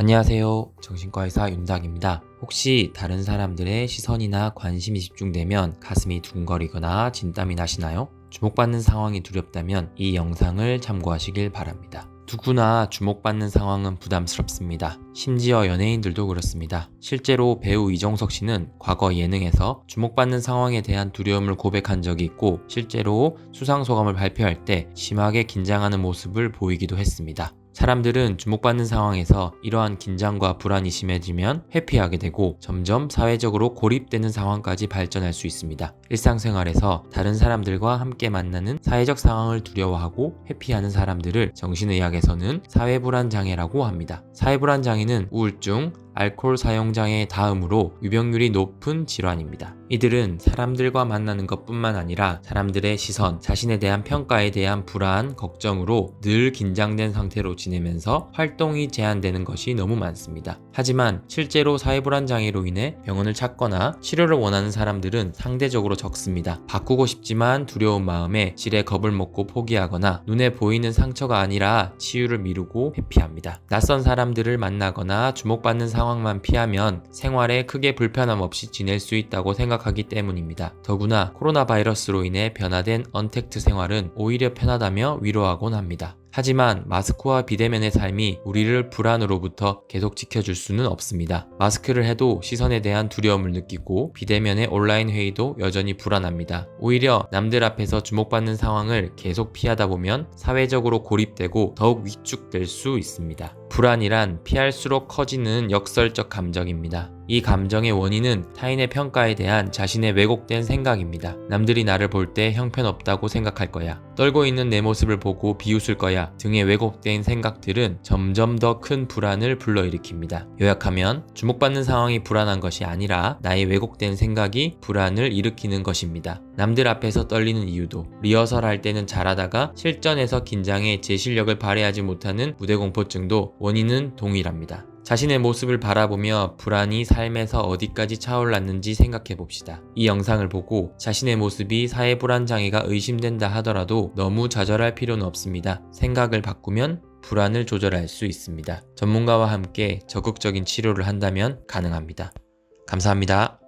안녕하세요. 정신과 의사 윤닥입니다. 혹시 다른 사람들의 시선이나 관심이 집중되면 가슴이 두근거리거나 진땀이 나시나요? 주목받는 상황이 두렵다면 이 영상을 참고하시길 바랍니다. 누구나 주목받는 상황은 부담스럽습니다. 심지어 연예인들도 그렇습니다. 실제로 배우 이정석 씨는 과거 예능에서 주목받는 상황에 대한 두려움을 고백한 적이 있고 실제로 수상 소감을 발표할 때 심하게 긴장하는 모습을 보이기도 했습니다. 사람들은 주목받는 상황에서 이러한 긴장과 불안이 심해지면 회피하게 되고 점점 사회적으로 고립되는 상황까지 발전할 수 있습니다. 일상생활에서 다른 사람들과 함께 만나는 사회적 상황을 두려워하고 회피하는 사람들을 정신의학에서는 사회불안 장애라고 합니다. 사회불안 장애는 우울증, 알코올 사용 장애 다음으로 유병률이 높은 질환입니다. 이들은 사람들과 만나는 것 뿐만 아니라 사람들의 시선, 자신에 대한 평가에 대한 불안, 걱정으로 늘 긴장된 상태로 지내면서 활동이 제한되는 것이 너무 많습니다. 하지만 실제로 사회불안 장애로 인해 병원을 찾거나 치료를 원하는 사람들은 상대적으로 적습니다. 바꾸고 싶지만 두려운 마음에 질에 겁을 먹고 포기하거나 눈에 보이는 상처가 아니라 치유를 미루고 회피합니다. 낯선 사람들을 만나거나 주목받는 상황만 피하면 생활에 크게 불편함 없이 지낼 수 있다고 생각하기 때문입니다. 더구나 코로나 바이러스로 인해 변화된 언택트 생활은 오히려 편하다며 위로하곤 합니다. 하지만 마스크와 비대면의 삶이 우리를 불안으로부터 계속 지켜줄 수는 없습니다. 마스크를 해도 시선에 대한 두려움을 느끼고 비대면의 온라인 회의도 여전히 불안합니다. 오히려 남들 앞에서 주목받는 상황을 계속 피하다 보면 사회적으로 고립되고 더욱 위축될 수 있습니다. 불안이란 피할수록 커지는 역설적 감정입니다. 이 감정의 원인은 타인의 평가에 대한 자신의 왜곡된 생각입니다. 남들이 나를 볼 때 형편없다고 생각할 거야. 떨고 있는 내 모습을 보고 비웃을 거야. 등의 왜곡된 생각들은 점점 더 큰 불안을 불러일으킵니다. 요약하면 주목받는 상황이 불안한 것이 아니라 나의 왜곡된 생각이 불안을 일으키는 것입니다. 남들 앞에서 떨리는 이유도 리허설 할 때는 잘하다가 실전에서 긴장해 제 실력을 발휘하지 못하는 무대 공포증도 원인은 동일합니다. 자신의 모습을 바라보며 불안이 삶에서 어디까지 차올랐는지 생각해 봅시다. 이 영상을 보고 자신의 모습이 사회 불안 장애가 의심된다 하더라도 너무 좌절할 필요는 없습니다. 생각을 바꾸면 불안을 조절할 수 있습니다. 전문가와 함께 적극적인 치료를 한다면 가능합니다. 감사합니다.